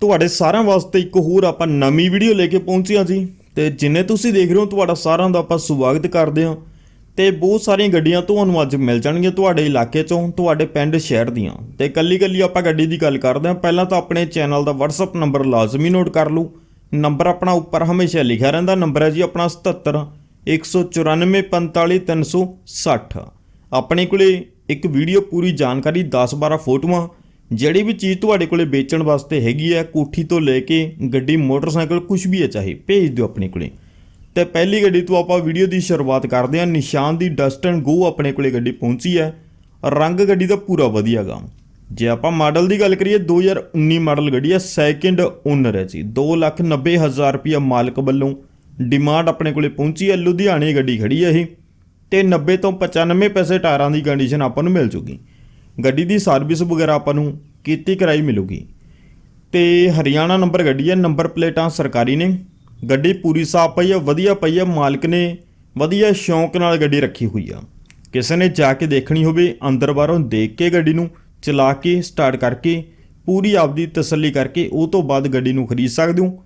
ਤੁਹਾਡੇ ਸਾਰਿਆਂ ਵਾਸਤੇ ਇੱਕ ਹੋਰ ਆਪਾਂ ਨਵੀਂ ਵੀਡੀਓ ਲੈ ਕੇ ਪਹੁੰਚੇ ਜੀ। ਤੇ ਜਿੰਨੇ ਤੁਸੀਂ ਦੇਖ ਰਹੇ ਹੋ, ਤੁਹਾਡਾ ਸਾਰਿਆਂ ਦਾ ਆਪਾਂ ਸਵਾਗਤ ਕਰਦੇ ਹਾਂ। ਤੇ ਬਹੁਤ ਸਾਰੀਆਂ ਗੱਡੀਆਂ ਤੁਹਾਨੂੰ ਅੱਜ ਮਿਲ ਜਾਣਗੀਆਂ ਤੁਹਾਡੇ ਇਲਾਕੇ ਚੋਂ, ਤੁਹਾਡੇ ਪਿੰਡ ਸ਼ਹਿਰ ਦੀਆਂ। ਤੇ ਕੱਲੀ ਕੱਲੀ ਆਪਾਂ ਗੱਡੀ ਦੀ ਗੱਲ ਕਰਦੇ ਹਾਂ। ਪਹਿਲਾਂ ਤਾਂ ਆਪਣੇ ਚੈਨਲ ਦਾ WhatsApp ਨੰਬਰ ਲਾਜ਼ਮੀ ਨੋਟ ਕਰ ਲਓ। ਨੰਬਰ ਆਪਣਾ ਉੱਪਰ ਹਮੇਸ਼ਾ ਲਿਖਿਆ ਰਹਿੰਦਾ। ਨੰਬਰ ਹੈ ਜੀ ਆਪਣਾ 77 194360 ਆਪਣੇ ਕੋਲੇ ਇੱਕ ਵੀਡੀਓ ਪੂਰੀ ਜਾਣਕਾਰੀ 10-12 ਫੋਟੋਆਂ। ਜਿਹੜੀ ਵੀ ਚੀਜ਼ ਤੁਹਾਡੇ ਕੋਲੇ ਵੇਚਣ ਵਾਸਤੇ ਹੈਗੀ ਹੈ, ਕੋਠੀ ਤੋਂ ਲੈ ਕੇ ਗੱਡੀ, ਮੋਟਰਸਾਈਕਲ ਕੁਝ ਵੀ ਹੈ ਚਾਹੇ, ਭੇਜ ਦਿਓ ਆਪਣੇ ਕੋਲੇ। ਤੇ ਪਹਿਲੀ ਗੱਡੀ ਤੋਂ ਆਪਾਂ ਵੀਡੀਓ ਦੀ ਸ਼ੁਰੂਆਤ ਕਰਦੇ ਹਾਂ। ਨਿਸ਼ਾਨ ਦੀ ਡਸਟਨ ਗੋ ਆਪਣੇ ਕੋਲੇ ਗੱਡੀ ਪਹੁੰਚੀ ਹੈ। ਰੰਗ ਗੱਡੀ ਦਾ ਪੂਰਾ ਵਧੀਆ ਗਾ। ਜੇ ਆਪਾਂ ਮਾਡਲ ਦੀ ਗੱਲ ਕਰੀਏ 2019 ਮਾਡਲ ਗੱਡੀ ਹੈ ਸੈਕਿੰਡ ਓਨਰ ਹੈ ਜੀ। 290000 ਰੁਪਇਆ ਮਾਲਕ ਵੱਲੋਂ ਡਿਮਾਂਡ ਆਪਣੇ ਕੋਲੇ ਪਹੁੰਚੀ ਹੈ। ਲੁਧਿਆਣੇ ਗੱਡੀ ਖੜੀ ਹੈ ਇਹ। ਤੇ 90 ਤੋਂ 95 ਪੈਸੇ ਟਾਇਰਾਂ ਦੀ ਕੰਡੀਸ਼ਨ ਆਪਾਂ ਨੂੰ ਮਿਲ ਜੂਗੀ। ਗੱਡੀ ਦੀ ਸਰਵਿਸ ਵਗੈਰਾ ਆਪਾਂ ਨੂੰ ਕੀਤੀ ਕਰਾਈ ਮਿਲੂਗੀ। ਤੇ ਹਰਿਆਣਾ ਨੰਬਰ ਗੱਡੀ ਹੈ, ਨੰਬਰ ਪਲੇਟਾਂ ਸਰਕਾਰੀ ਨੇ। ਗੱਡੀ ਪੂਰੀ ਸਾਫ਼ ਪਈ ਹੈ, ਵਧੀਆ ਪਈ ਹੈ, ਮਾਲਕ ਨੇ ਵਧੀਆ ਸ਼ੌਂਕ ਨਾਲ ਗੱਡੀ ਰੱਖੀ ਹੋਈ ਆ। ਕਿਸੇ ਨੇ ਜਾ ਕੇ ਦੇਖਣੀ ਹੋਵੇ, ਅੰਦਰ ਬਾਹਰੋਂ ਦੇਖ ਕੇ ਗੱਡੀ ਨੂੰ ਚਲਾ ਕੇ, ਸਟਾਰਟ ਕਰਕੇ, ਪੂਰੀ ਆਪਦੀ ਤਸੱਲੀ ਕਰਕੇ ਉਹ ਤੋਂ ਬਾਅਦ ਗੱਡੀ ਨੂੰ ਖਰੀਦ ਸਕਦੇ ਹੋ।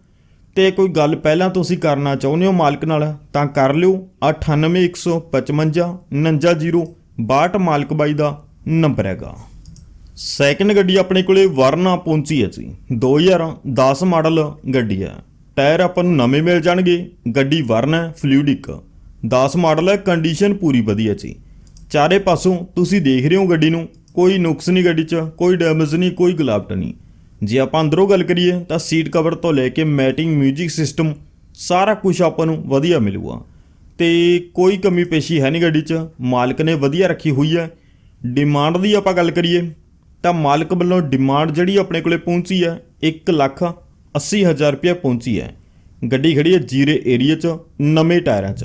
ਤੇ ਕੋਈ ਗੱਲ ਪਹਿਲਾਂ ਤੁਸੀਂ ਕਰਨਾ ਚਾਹੁੰਦੇ ਹੋ ਮਾਲਕ ਨਾਲ, ਤਾਂ ਕਰ ਲਿਓ। 98155 5962 ਮਾਲਕ ਬਾਈ ਦਾ ਨੰਬਰ ਹੈਗਾ। ਸੈਕਿੰਡ ਗੱਡੀ ਆਪਣੇ ਕੋਲੇ ਵਰਨਾ ਪਹੁੰਚੀ ਹੈ ਜੀ। 2010 ਮਾਡਲ ਗੱਡੀ ਹੈ। ਟਾਇਰ ਆਪਾਂ ਨੂੰ ਨਵੇਂ ਮਿਲ ਜਾਣਗੇ। ਗੱਡੀ ਵਰਨਾ ਫਲੂਇਡਿਕ 10 ਮਾਡਲ ਹੈ ਕੰਡੀਸ਼ਨ ਪੂਰੀ ਵਧੀਆ ਜੀ। ਚਾਰੇ ਪਾਸੋਂ ਤੁਸੀਂ ਦੇਖ ਰਹੇ ਹੋ ਗੱਡੀ ਨੂੰ। ਕੋਈ ਨੁਕਸ ਨਹੀਂ ਗੱਡੀ 'ਚ, ਕੋਈ ਡੈਮੇਜ ਨਹੀਂ, ਕੋਈ ਗਲਾਵਟ ਨਹੀਂ। ਜੇ ਆਪਾਂ ਅੰਦਰੋਂ ਗੱਲ ਕਰੀਏ ਤਾਂ ਸੀਟ ਕਵਰ ਤੋਂ ਲੈ ਕੇ ਮੈਟਿੰਗ 뮤직 ਸਿਸਟਮ ਸਾਰਾ ਕੁਝ ਆਪਾਂ ਨੂੰ ਵਧੀਆ ਮਿਲੂਗਾ। ਤੇ ਕੋਈ ਕਮੀ ਪੇਸ਼ੀ ਹੈ ਨਹੀਂ ਗੱਡੀ 'ਚ। ਮਾਲਕ ਨੇ ਵਧੀਆ ਰੱਖੀ ਹੋਈ ਹੈ। ਡਿਮਾਂਡ ਦੀ ਆਪਾਂ ਗੱਲ ਕਰੀਏ, ਤਾਂ ਮਾਲਕ ਵੱਲੋਂ ਡਿਮਾਂਡ ਜਿਹੜੀ ਆਪਣੇ ਕੋਲੇ ਪਹੁੰਚੀ ਹੈ 1 ਲੱਖ 80 ਹਜ਼ਾਰ ਰੁਪਏ ਪਹੁੰਚੀ ਹੈ। ਗੱਡੀ ਖੜੀ ਹੈ ਜੀਰੇ ਏਰੀਆ 'ਚ, ਨਵੇਂ ਟਾਇਰਾਂ 'ਚ।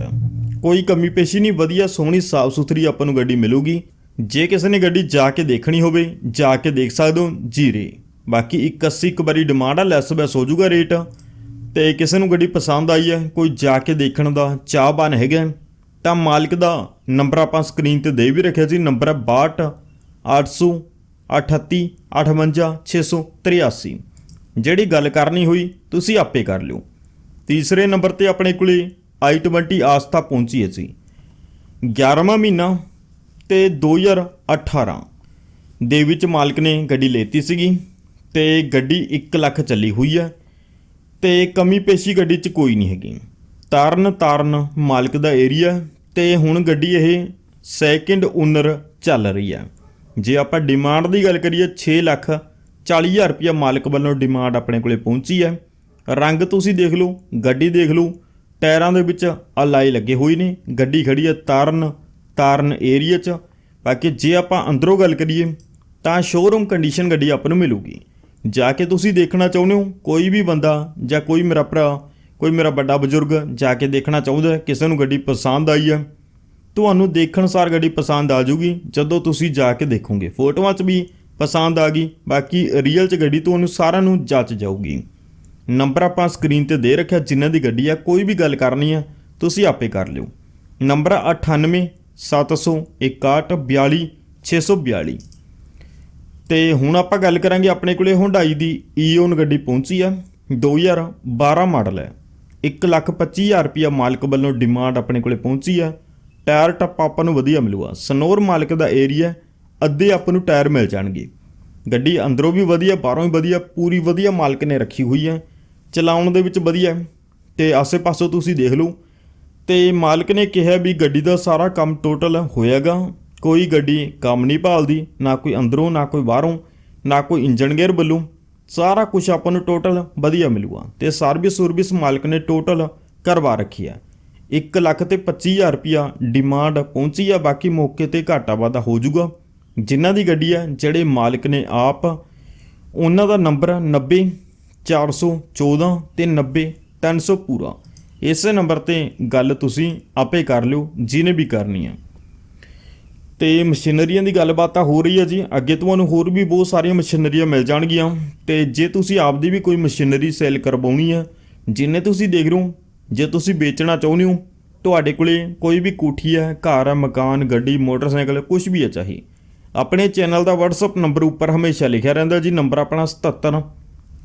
ਕੋਈ ਕਮੀ ਪੇਸ਼ੀ ਨਹੀਂ, ਵਧੀਆ ਸੋਹਣੀ ਸਾਫ਼ ਸੁਥਰੀ ਆਪਾਂ ਨੂੰ ਗੱਡੀ ਮਿਲੂਗੀ। ਜੇ ਕਿਸੇ ਨੇ ਗੱਡੀ ਜਾ ਕੇ ਦੇਖਣੀ ਹੋਵੇ, ਜਾ ਕੇ ਦੇਖ ਸਕਦੇ ਹੋ ਜੀਰੇ। ਬਾਕੀ 81 ਇੱਕ ਵਾਰੀ ਡਿਮਾਂਡ ਆ ਲੈਸ ਬੈਸ ਹੋ ਜਾਊਗਾ ਰੇਟ। ਤੇ ਕਿਸੇ ਨੂੰ ਗੱਡੀ ਪਸੰਦ ਆਈ ਹੈ, ਕੋਈ ਜਾ ਕੇ ਦੇਖਣ ਦਾ ਚਾਹਵਾਨ ਹੈਗਾ ਤਾਂ ਮਾਲਕ ਦਾ ਨੰਬਰ ਆਪਾਂ ਸਕਰੀਨ ਤੇ ਦੇ ਵੀ ਰੱਖਿਆ ਸੀ, ਨੰਬਰ ਹੈ 62 800 38 58 683 ਜਿਹੜੀ ਗੱਲ ਕਰਨੀ ਹੋਈ, ਤੁਸੀਂ ਆਪੇ ਕਰ ਲਿਓ। ਤੀਸਰੇ ਨੰਬਰ ਤੇ ਆਪਣੇ ਕੋਲੇ i20 ਆਸਥਾ ਪਹੁੰਚੀ ਹੈ ਜੀ। 11ਵਾਂ ਮਹੀਨਾ ਤੇ 2018 ਦੇ ਵਿੱਚ ਮਾਲਕ ਨੇ ਗੱਡੀ ਲੈਤੀ ਸੀਗੀ ਤੇ ਗੱਡੀ 1 ਲੱਖ ਚੱਲੀ ਹੋਈ ਹੈ ਤੇ ਕਮੀ ਪੇਸ਼ੀ ਗੱਡੀ 'ਚ ਕੋਈ ਨਹੀਂ ਹੈਗੀ। ਤਾਰਨ ਤਾਰਨ ਮਾਲਕ ਦਾ ਏਰੀਆ ਤੇ ਹੁਣ ਗੱਡੀ ਇਹ ਸੈਕਿੰਡ ਓਨਰ ਚੱਲ ਰਹੀ ਹੈ। ਜੇ ਆਪਾਂ ਡਿਮਾਂਡ ਦੀ ਗੱਲ ਕਰੀਏ 6 ਲੱਖ 40000 ਰੁਪਇਆ ਮਾਲਕ ਵੱਲੋਂ ਡਿਮਾਂਡ ਆਪਣੇ ਕੋਲੇ ਪਹੁੰਚੀ ਹੈ। ਰੰਗ ਤੁਸੀਂ ਦੇਖ ਲਓ, ਗੱਡੀ ਦੇਖ ਲਓ, ਟਾਇਰਾਂ ਦੇ ਵਿੱਚ ਅਲਾਈ ਲੱਗੇ ਹੋਏ ਨੇ। ਗੱਡੀ ਖੜੀ ਹੈ ਤਾਰਨ ਤਾਰਨ ਏਰੀਆ 'ਚ। ਬਾਕੀ ਜੇ ਆਪਾਂ ਅੰਦਰੋਂ ਗੱਲ ਕਰੀਏ, ਤਾਂ ਸ਼ੋਰੂਮ ਕੰਡੀਸ਼ਨ ਗੱਡੀ ਆਪਾਂ ਨੂੰ ਮਿਲੂਗੀ। ਜਾ ਕੇ ਤੁਸੀਂ ਦੇਖਣਾ ਚਾਹੁੰਦੇ ਹੋ, ਕੋਈ ਵੀ ਬੰਦਾ ਜਾਂ ਕੋਈ ਮੇਰਾ ਭਰਾ ਕੋਈ ਮੇਰਾ ਵੱਡਾ ਬਜ਼ੁਰਗ ਜਾ ਕੇ ਦੇਖਣਾ ਚਾਹੁੰਦਾ ਕਿਸੇ ਨੂੰ ਗੱਡੀ ਪਸੰਦ ਆਈ ਹੈ, ਤੁਹਾਨੂੰ ਦੇਖਣ ਸਾਰ ਗੱਡੀ ਪਸੰਦ ਆ ਜੂਗੀ ਜਦੋਂ ਤੁਸੀਂ ਜਾ ਕੇ ਦੇਖੋਗੇ। ਫੋਟੋਆਂ 'ਚ ਵੀ ਪਸੰਦ ਆ ਗਈ, ਬਾਕੀ ਰੀਅਲ 'ਚ ਗੱਡੀ ਤੁਹਾਨੂੰ ਸਾਰਿਆਂ ਨੂੰ ਜੱਚ ਜਾਊਗੀ। ਨੰਬਰ ਆਪਾਂ ਸਕਰੀਨ ਤੇ ਦੇ ਰੱਖਿਆ ਜਿਨ੍ਹਾਂ ਦੀ ਗੱਡੀ ਆ, ਕੋਈ ਵੀ ਗੱਲ ਕਰਨੀ ਆ, ਤੁਸੀਂ ਆਪੇ ਕਰ ਲਿਓ। ਨੰਬਰ 98 761 42 642 ਤੇ ਹੁਣ ਆਪਾਂ ਗੱਲ ਕਰਾਂਗੇ ਆਪਣੇ ਕੋਲੇ ਹੁੰਡਾਈ ਦੀ ਈਓਨ ਗੱਡੀ ਪਹੁੰਚੀ ਆ 2012 ਮਾਡਲ ਹੈ। 125000 ਰੁਪਇਆ ਮਾਲਕ ਵੱਲੋਂ ਡਿਮਾਂਡ ਆਪਣੇ ਕੋਲੇ ਪਹੁੰਚੀ ਆ। ਟਾਇਰ ਟੱਪ ਆਪਾਂ ਨੂੰ ਵਧੀਆ ਮਿਲੂਗਾ। ਸਨੋਰ ਮਾਲਕ ਦਾ ਏਰੀਆ, ਅੱਧੇ ਆਪਾਂ ਨੂੰ ਟਾਇਰ ਮਿਲ ਜਾਣਗੇ। ਗੱਡੀ ਅੰਦਰੋਂ ਵੀ ਵਧੀਆ, ਬਾਹਰੋਂ ਵੀ ਵਧੀਆ, ਪੂਰੀ ਵਧੀਆ ਮਾਲਕ ਨੇ ਰੱਖੀ ਹੋਈ ਹੈ ਚਲਾਉਣ ਦੇ ਵਿੱਚ ਵਧੀਆ। ਹੈ ਤੇ ਆਸੇ-ਪਾਸੋਂ ਤੁਸੀਂ ਦੇਖ ਲਓ। ਤੇ ਮਾਲਕ ਨੇ ਕਿਹਾ ਵੀ ਗੱਡੀ ਦਾ ਸਾਰਾ ਕੰਮ ਟੋਟਲ ਹੋਇਆਗਾ। ਕੋਈ ਗੱਡੀ ਕੰਮ ਨਹੀਂ ਭਾਲਦੀ, ਨਾ ਕੋਈ ਅੰਦਰੋਂ, ਨਾ ਕੋਈ ਬਾਹਰੋਂ, ਨਾ ਕੋਈ ਇੰਜਨ ਗੇਅਰ ਵੱਲੋਂ। ਸਾਰਾ ਕੁਝ ਆਪਾਂ ਨੂੰ ਟੋਟਲ ਵਧੀਆ ਮਿਲੂਗਾ। ਤੇ ਸਰਵਿਸ ਸਰਵਿਸ ਮਾਲਕ ਨੇ ਟੋਟਲ ਕਰਵਾ ਰੱਖੀ ਹੈ। 1 ਲੱਖ ਤੇ 25000 ਰੁਪਿਆ ਡਿਮਾਂਡ ਪਹੁੰਚੀ ਆ, ਬਾਕੀ ਮੌਕੇ ਤੇ ਘਾਟਾ ਵਾਧਾ ਹੋ ਜਾਊਗਾ। ਜਿਨ੍ਹਾਂ ਦੀ ਗੱਡੀ ਹੈ, ਜਿਹੜੇ ਮਾਲਕ ਨੇ ਆਪ, ਉਹਨਾਂ ਦਾ ਨੰਬਰ ਹੈ 90 414 ਤੇ 90 300 ਪੂਰਾ। ਇਸੇ ਨੰਬਰ ਤੇ ਗੱਲ ਤੁਸੀਂ ਆਪੇ ਕਰ ਲਿਓ, ਜਿਹਨੇ ਵੀ ਕਰਨੀ ਹੈ। ਤੇ ਮਸ਼ੀਨਰੀਆਂ ਦੀ ਗੱਲਬਾਤ ਤਾਂ ਹੋ ਰਹੀ ਹੈ ਜੀ। ਅੱਗੇ ਤੁਹਾਨੂੰ ਹੋਰ ਵੀ ਬਹੁਤ ਸਾਰੀਆਂ ਮਸ਼ੀਨਰੀਆਂ ਮਿਲ ਜਾਣਗੀਆਂ। ਤੇ ਜੇ ਤੁਸੀਂ ਆਪਦੀ ਵੀ ਕੋਈ ਮਸ਼ੀਨਰੀ ਸੇਲ ਕਰਵਾਉਣੀ ਹੈ, ਜਿੰਨੇ ਤੁਸੀਂ ਦੇਖ ਰਹੇ ਹੋ, ਜੇ ਤੁਸੀਂ ਵੇਚਣਾ ਚਾਹੁੰਦੇ ਹੋ, ਤੁਹਾਡੇ ਕੋਲੇ ਕੋਈ ਵੀ ਕੋਠੀ ਹੈ, ਘਰ ਹੈ, ਮਕਾਨ, ਗੱਡੀ, ਮੋਟਰਸਾਈਕਲ ਕੁਝ ਵੀ ਹੈ ਚਾਹੀ। ਆਪਣੇ ਚੈਨਲ ਦਾ WhatsApp ਨੰਬਰ ਉੱਪਰ ਹਮੇਸ਼ਾ ਲਿਖਿਆ ਰਹਿੰਦਾ ਜੀ। ਨੰਬਰ ਆਪਣਾ 77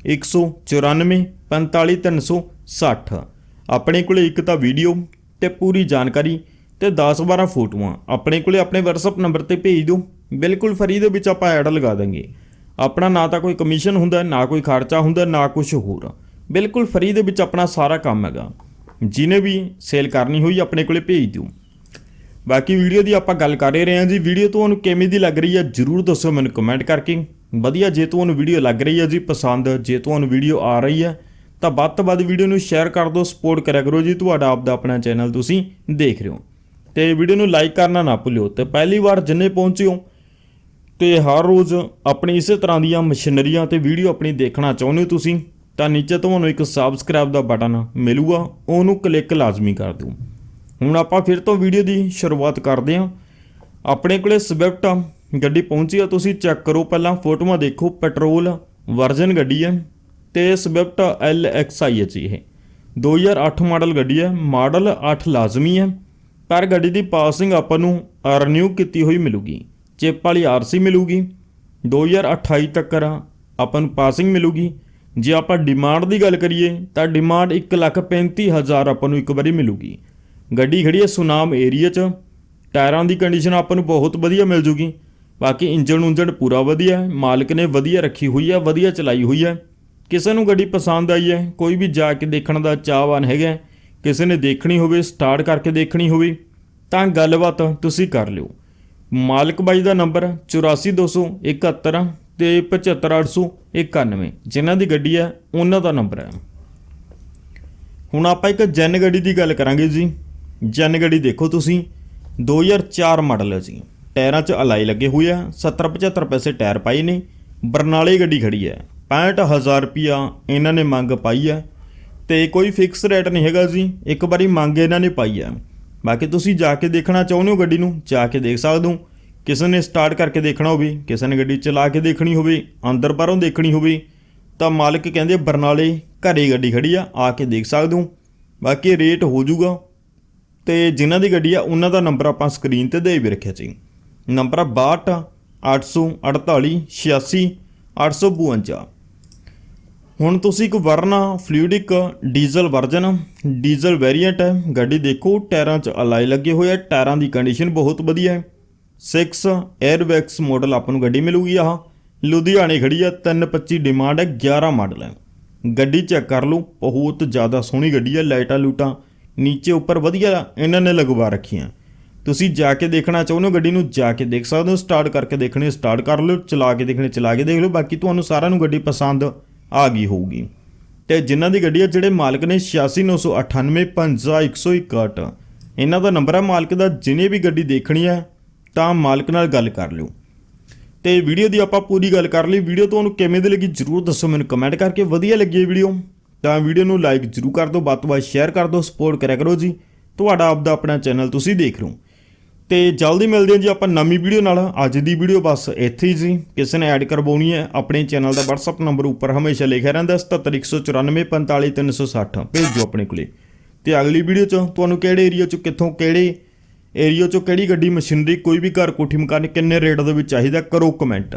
194 45360 ਆਪਣੇ ਕੋਲੇ ਇੱਕ ਤਾਂ ਵੀਡੀਓ ਤੇ ਪੂਰੀ ਜਾਣਕਾਰੀ ਤੇ 10-12 ਫੋਟੋਆਂ। ਆਪਣੇ ਕੋਲੇ ਆਪਣੇ WhatsApp ਨੰਬਰ ਤੇ ਭੇਜ ਦਿਓ। ਬਿਲਕੁਲ ਫਰੀ ਦੇ ਵਿੱਚ ਆਪਾਂ ਐਡ ਲਗਾ ਦਾਂਗੇ। ਆਪਣਾ ਨਾ ਤਾਂ ਕੋਈ ਕਮਿਸ਼ਨ ਹੁੰਦਾ, ਨਾ ਕੋਈ ਖਰਚਾ ਹੁੰਦਾ, ਨਾ ਕੁਝ ਹੋਰ। ਬਿਲਕੁਲ ਫਰੀ ਦੇ ਵਿੱਚ ਆਪਣਾ ਸਾਰਾ ਕੰਮ ਹੈਗਾ। ਜਿਹਨੇ ਵੀ ਸੇਲ ਕਰਨੀ ਹੋਈ ਆਪਣੇ ਕੋਲੇ ਭੇਜ ਦਿਓ। ਬਾਕੀ ਵੀਡੀਓ ਦੀ ਆਪਾਂ ਗੱਲ ਕਰ ਹੀ ਰਹੇ ਹਾਂ ਜੀ। ਵੀਡੀਓ ਤੁਹਾਨੂੰ ਕਿਵੇਂ ਦੀ ਲੱਗ ਰਹੀ ਹੈ ਜਰੂਰ ਦੱਸੋ ਮੈਨੂੰ ਕਮੈਂਟ ਕਰਕੇ। ਵਧੀਆ ਜੇ ਤੁਹਾਨੂੰ ਵੀਡੀਓ ਲੱਗ ਰਹੀ ਹੈ ਜੀ, ਪਸੰਦ ਜੇ ਤੁਹਾਨੂੰ ਵੀਡੀਓ ਆ ਰਹੀ ਹੈ, ਤਾਂ ਵੱਧ ਤੋਂ ਵੱਧ ਵੀਡੀਓ ਨੂੰ ਸ਼ੇਅਰ ਕਰ ਦਿਓ ਸਪੋਰਟ ਕਰਿਆ ਕਰੋ ਜੀ। ਤੁਹਾਡਾ ਆਪਦਾ ਆਪਣਾ ਚੈਨਲ ਤੁਸੀਂ ਦੇਖ ਰਹੇ ਹੋ। ਤੇ ਵੀਡੀਓ ਨੂੰ ਲਾਈਕ ਕਰਨਾ ਨਾ ਭੁੱਲਿਓ ਤੇ ਪਹਿਲੀ ਵਾਰ ਜਿੰਨੇ ਪਹੁੰਚਿਓ ਹੋ ਤੇ ਹਰ ਰੋਜ਼ ਆਪਣੀ ਇਸੇ ਤਰ੍ਹਾਂ ਦੀਆਂ ਮਸ਼ੀਨਰੀਆਂ ਤੇ ਵੀਡੀਓ ਆਪਣੀ ਦੇਖਣਾ ਚਾਹੁੰਦੇ ਹੋ ਤੁਸੀਂ, ਤਾਂ ਨੀਚੇ ਤੁਹਾਨੂੰ ਇੱਕ ਸਬਸਕ੍ਰਾਈਬ ਦਾ ਬਟਨ ਮਿਲੂਗਾ, ਉਹਨੂੰ ਕਲਿੱਕ ਲਾਜ਼ਮੀ ਕਰ ਦਿਓ। ਹੁਣ ਆਪਾਂ ਫਿਰ ਤੋਂ ਵੀਡੀਓ ਦੀ ਸ਼ੁਰੂਆਤ ਕਰਦੇ ਹਾਂ। ਆਪਣੇ ਕੋਲੇ ਸਵਿਫਟ ਗੱਡੀ ਪਹੁੰਚੀ ਆ, ਤੁਸੀਂ ਚੈੱਕ ਕਰੋ ਪਹਿਲਾਂ, ਫੋਟੋਆਂ ਦੇਖੋ ਪੈਟਰੋਲ ਵਰਜ਼ਨ ਗੱਡੀ ਹੈ ਤੇ ਸਵਿਫਟ LXI ਹੈ ਜੀ ਇਹ। 2008 ਮਾਡਲ ਗੱਡੀ ਹੈ ਮਾਡਲ 8 ਲਾਜ਼ਮੀ ਹੈ। ਪਰ ਗੱਡੀ ਦੀ ਪਾਸਿੰਗ ਆਪਾਂ ਨੂੰ ਰੀਨਿਊ ਕੀਤੀ ਹੋਈ ਮਿਲੂਗੀ। ਚਿਪ ਵਾਲੀ ਆਰਸੀ ਮਿਲੂਗੀ। 2028 ਤੱਕ ਆਪਾਂ ਨੂੰ ਪਾਸਿੰਗ ਮਿਲੂਗੀ। ਜੇ ਆਪਾਂ ਡਿਮਾਂਡ ਦੀ ਗੱਲ ਕਰੀਏ, ਤਾਂ ਡਿਮਾਂਡ 135000 ਆਪਾਂ ਨੂੰ ਇੱਕ ਵਾਰੀ ਮਿਲੂਗੀ। ਗੱਡੀ ਖੜੀ ਹੈ ਸੁਨਾਮ ਏਰੀਆ 'ਚ। ਟਾਇਰਾਂ ਦੀ ਕੰਡੀਸ਼ਨ ਆਪਾਂ ਨੂੰ ਬਹੁਤ ਵਧੀਆ ਮਿਲ ਜੂਗੀ। ਬਾਕੀ ਇੰਜਣ ਉਂਜਨ ਪੂਰਾ ਵਧੀਆ ਹੈ, ਮਾਲਕ ਨੇ ਵਧੀਆ ਰੱਖੀ ਹੋਈ ਹੈ, ਵਧੀਆ ਚਲਾਈ ਹੋਈ ਹੈ। ਕਿਸੇ ਨੂੰ ਗੱਡੀ ਪਸੰਦ ਆਈ ਹੈ, ਕੋਈ ਵੀ ਜਾ ਕੇ ਦੇਖਣ ਦਾ ਚਾਹਵਾਨ ਹੈਗਾ ਕਿਸੇ ਨੇ ਦੇਖਣੀ ਹੋਵੇ ਸਟਾਰਟ ਕਰਕੇ ਦੇਖਣੀ ਹੋਵੇ, ਤਾਂ ਗੱਲਬਾਤ ਤੁਸੀਂ ਕਰ ਲਿਓ। ਮਾਲਕ ਬਾਈ ਦਾ ਨੰਬਰ 84271 ਤੇ 75891 ਜਿਨ੍ਹਾਂ ਦੀ ਗੱਡੀ ਹੈ, ਉਹਨਾਂ ਦਾ ਨੰਬਰ ਹੈ। ਹੁਣ ਆਪਾਂ ਇੱਕ ਜੈਨ ਗੱਡੀ ਦੀ ਗੱਲ ਕਰਾਂਗੇ ਜੀ। ਜੈਨ ਗੱਡੀ ਦੇਖੋ ਤੁਸੀਂ 2004 ਮਾਡਲ ਹੈ ਜੀ। ਟਾਇਰਾਂ 'ਚ ਅਲਾਈ ਲੱਗੇ ਹੋਏ ਆ 70 75 ਪੈਸੇ ਟਾਇਰ ਪਾਈ ਨੇ, ਬਰਨਾਲੇ ਗੱਡੀ ਖੜੀ ਹੈ। 65000 ਰੁਪਿਆ ਇਹਨਾਂ ਨੇ ਮੰਗ ਪਾਈ ਹੈ। ਤੇ ਕੋਈ ਫਿਕਸ ਰੇਟ ਨਹੀਂ ਹੈਗਾ ਜੀ। ਇੱਕ ਵਾਰੀ ਮੰਗ ਇਹਨਾਂ ਨੇ ਪਾਈ ਆ। ਬਾਕੀ ਤੁਸੀਂ ਜਾ ਕੇ ਦੇਖਣਾ ਚਾਹੁੰਦੇ ਹੋ ਗੱਡੀ ਨੂੰ, ਜਾ ਕੇ ਦੇਖ ਸਕਦੇ ਹੋ। ਕਿਸੇ ਨੇ ਸਟਾਰਟ ਕਰਕੇ ਦੇਖਣਾ ਹੋਵੇ, ਕਿਸੇ ਨੇ ਗੱਡੀ ਚਲਾ ਕੇ ਦੇਖਣੀ ਹੋਵੇ, ਅੰਦਰ ਬਾਹਰੋਂ ਦੇਖਣੀ ਹੋਵੇ, ਤਾਂ ਮਾਲਕ ਕਹਿੰਦੇ ਬਰਨਾਲੇ ਘਰੇ ਗੱਡੀ ਖੜੀ ਆ ਆ ਕੇ ਦੇਖ ਸਕਦੇ ਹੋ। ਬਾਕੀ ਰੇਟ ਹੋ ਜਾਊਗਾ। ਤੇ ਜਿਨ੍ਹਾਂ ਦੀ ਗੱਡੀ ਆ, ਉਹਨਾਂ ਦਾ ਨੰਬਰ ਆਪਾਂ ਸਕਰੀਨ ਤੇ ਦੇ ਵੀ ਰੱਖਿਆ ਸੀ ਨੰਬਰ ਆ 62 848 86 852 ਹੁਣ ਤੁਸੀਂ ਇੱਕ Verna fluidic diesel version diesel variant ਹੈ। ਗੱਡੀ ਦੇਖੋ, ਟਾਇਰਾਂ 'ਚ ਅਲਾਈ ਲੱਗੇ ਹੋਏ ਆ। ਟਾਇਰਾਂ ਦੀ ਕੰਡੀਸ਼ਨ ਬਹੁਤ ਵਧੀਆ ਹੈ। 6 에ਅਰਬੈਗਸ ਮਾਡਲ ਆਪਾਂ ਨੂੰ ਗੱਡੀ ਮਿਲੂਗੀ ਆਹ। ਲੁਧਿਆਣੇ ਖੜੀ ਆ 325 ਡਿਮਾਂਡ ਹੈ 11 ਮਾਡਲ ਹੈ। ਗੱਡੀ ਚੈੱਕ ਕਰ ਲਓ, ਬਹੁਤ ਜ਼ਿਆਦਾ ਸੋਹਣੀ ਗੱਡੀ ਹੈ ਲਾਈਟਾਂ ਲੂਟਾਂ। ਨੀਚੇ ਉੱਪਰ ਵਧੀਆ, ਇਹਨਾਂ ਨੇ ਲਗਵਾ ਰੱਖੀਆਂ। ਤੁਸੀਂ ਜਾ ਕੇ ਦੇਖਣਾ ਚਾਹੁੰਦੇ ਹੋ, ਗੱਡੀ ਨੂੰ ਜਾ ਕੇ ਦੇਖ ਸਕਦੇ ਹੋ। ਸਟਾਰਟ ਕਰਕੇ ਦੇਖਣੀ ਸਟਾਰਟ ਕਰ ਲਓ, ਚਲਾ ਕੇ ਦੇਖਣੀ, ਚਲਾ ਕੇ ਦੇਖ ਲਓ। ਬਾਕੀ ਤੁਹਾਨੂੰ ਸਾਰਿਆਂ ਨੂੰ ਗੱਡੀ ਪਸੰਦ ਆ ਗਈ ਹੋਊਗੀ। ਤੇ ਜਿਨ੍ਹਾਂ ਦੀ ਗੱਡੀ ਹੈ ਜਿਹੜੇ ਮਾਲਕ ਨੇ 8698955161 ਇਹਨਾਂ ਦਾ ਨੰਬਰ ਆ, ਮਾਲਕ ਦਾ ਜਿਹਨੇ ਵੀ ਗੱਡੀ ਦੇਖਣੀ ਹੈ ਤਾਂ ਮਾਲਕ ਨਾਲ ਗੱਲ ਕਰ ਲਿਓ। ਤੇ ਵੀਡੀਓ ਦੀ ਆਪਾਂ ਪੂਰੀ ਗੱਲ ਕਰ ਲਈ। ਵੀਡੀਓ ਤੁਹਾਨੂੰ ਕਿਵੇਂ ਦੀ ਲੱਗੀ, ਜਰੂਰ ਦੱਸੋ ਮੈਨੂੰ ਕਮੈਂਟ ਕਰਕੇ। ਵਧੀਆ ਲੱਗੀ ਇਹ ਵੀਡੀਓ, ਤਾਂ ਵੀਡੀਓ ਨੂੰ ਲਾਈਕ ਜਰੂਰ ਕਰ ਦਿਓ, ਵੱਧ ਤੋਂ ਵੱਧ ਸ਼ੇਅਰ ਕਰ ਦਿਓ, ਸਪੋਰਟ ਕਰਿਆ ਕਰੋ ਜੀ। ਤੁਹਾਡਾ ਆਪਦਾ ਆਪਣਾ ਚੈਨਲ ਤੁਸੀਂ ਦੇਖ ਰਹੇ ਹੋ। ਤੇ ਜਲਦੀ ਮਿਲਦੇ ਹਾਂ ਜੀ ਆਪਾਂ ਨਵੀਂ ਵੀਡੀਓ ਨਾਲ। ਅੱਜ ਦੀ ਵੀਡੀਓ ਬਸ ਇੱਥੇ ਹੀ ਜੀ। ਕਿਸੇ ਨੇ ਐਡ ਕਰਵਾਉਣੀ ਹੈ, ਆਪਣੇ ਚੈਨਲ ਦਾ WhatsApp ਨੰਬਰ ਉੱਪਰ ਹਮੇਸ਼ਾ ਲਿਖਿਆ ਰਹਿੰਦਾ 7714945360 ਭੇਜੋ ਆਪਣੇ ਕੋਲੇ। ਤੇ ਅਗਲੀ ਵੀਡੀਓ 'ਚ ਤੁਹਾਨੂੰ ਕਿਹੜੇ ਏਰੀਆ 'ਚ ਕਿੱਥੋਂ ਕਿਹੜੇ ਏਰੀਆ 'ਚੋਂ ਕਿਹੜੀ ਗੱਡੀ ਮਸ਼ੀਨਰੀ ਕੋਈ ਵੀ ਘਰ ਕੋਠੀ ਮਕਾਨ ਕਿੰਨੇ ਰੇਟ ਦੇ ਵਿੱਚ ਚਾਹੀਦਾ ਕਰੋ ਕਮੈਂਟ